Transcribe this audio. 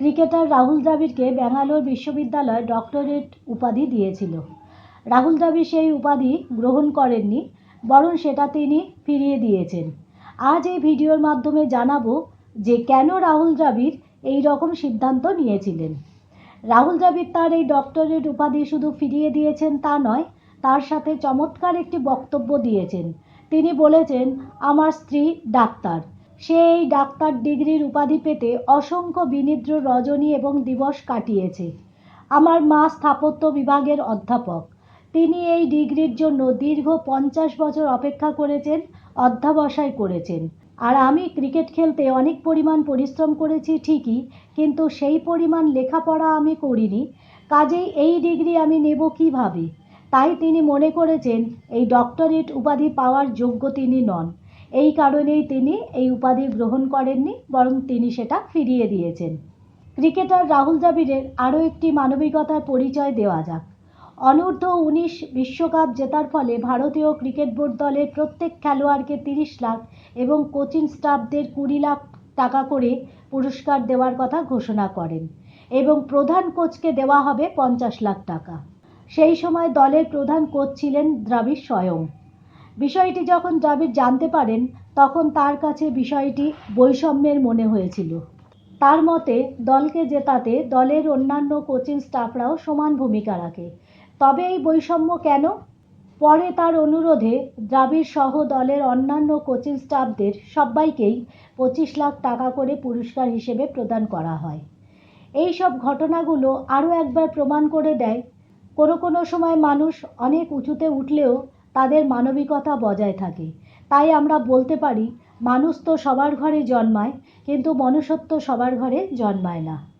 Cricketer Rahul দ্রাবিড়কে Bangalore বিশ্ববিদ্যালয় doctorate উপাধি দিয়েছিল। রাহুল দ্রাবিড় সেই উপাধি গ্রহণ করেননি, বরং সেটা তিনি ফিরিয়ে দিয়েছেন। আজ এই ভিডিওর মাধ্যমে জানাব যে কেন রাহুল দ্রাবিড় এই রকম সিদ্ধান্ত নিয়েছিলেন। রাহুল দ্রাবিড় তার এই ডক্টরেট উপাধি শুধু ফিরিয়ে দিয়েছেন তা নয়, তার সাথে চমৎকার একটি বক্তব্য দিয়েছেন। তিনি বলেছেন, আমার স্ত্রী ডাক্তার। সে এই ডাক্তার ডিগ্রির উপাধি পেতে অসংখ্য বিনিদ্র রজনী এবং দিবস কাটিয়েছে। আমার মা স্থাপত্য বিভাগের অধ্যাপক। তিনি এই ডিগ্রির জন্য দীর্ঘ পঞ্চাশ বছর অপেক্ষা করেছেন, অধ্যাবসায় করেছেন। আর আমি ক্রিকেট খেলতে অনেক পরিমাণ পরিশ্রম করেছি ঠিকই, কিন্তু সেই পরিমাণ লেখাপড়া আমি করিনি। কাজেই এই ডিগ্রি আমি নেব কীভাবে? তাই তিনি মনে করেছেন, এই ডক্টরেট উপাধি পাওয়ার যোগ্য তিনি নন। এই কারণেই তিনি এই উপাধি গ্রহণ করেননি, বরং তিনি সেটা ফিরিয়ে দিয়েছেন। ক্রিকেটার রাহুল দ্রাবিড়ের আরও একটি মানবিকতার পরিচয় দেওয়া যাক। অনূর্ধ্ব উনিশ বিশ্বকাপ জেতার ফলে ভারতীয় ক্রিকেট বোর্ড দলের প্রত্যেক খেলোয়াড়কে তিরিশ লাখ এবং কোচিং স্টাফদের কুড়ি লাখ টাকা করে পুরস্কার দেওয়ার কথা ঘোষণা করেন এবং প্রধান কোচকে দেওয়া হবে পঞ্চাশ লাখ টাকা। সেই সময় দলের প্রধান কোচ ছিলেন দ্রাবিড় স্বয়ং। বিষয়টি যখন দ্রাবিড় জানতে পারেন, তখন তার কাছে বিষয়টি বৈষম্যের মনে হয়েছিল। তার মতে, দলকে জেতাতে দলের অন্যান্য কোচিং স্টাফরাও সমান ভূমিকা রাখে। তবে এই বৈষম্য কেন? পরে তার অনুরোধে দ্রাবিড় সহ দলের অন্যান্য কোচিং স্টাফদের সবাইকেই পঁচিশ লাখ টাকা করে পুরস্কার হিসেবে প্রদান করা হয়। এই সব ঘটনাগুলো আরও একবার প্রমাণ করে দেয়, কোনো কোনো সময় মানুষ অনেক উঁচুতে উঠলেও তাদের মানবিকতা বজায় থাকে। তাই আমরা বলতে পারি, মানুষ তো সবার ঘরে জন্মায়, কিন্তু মনুষ্যত্ব সবার ঘরে জন্মায় না।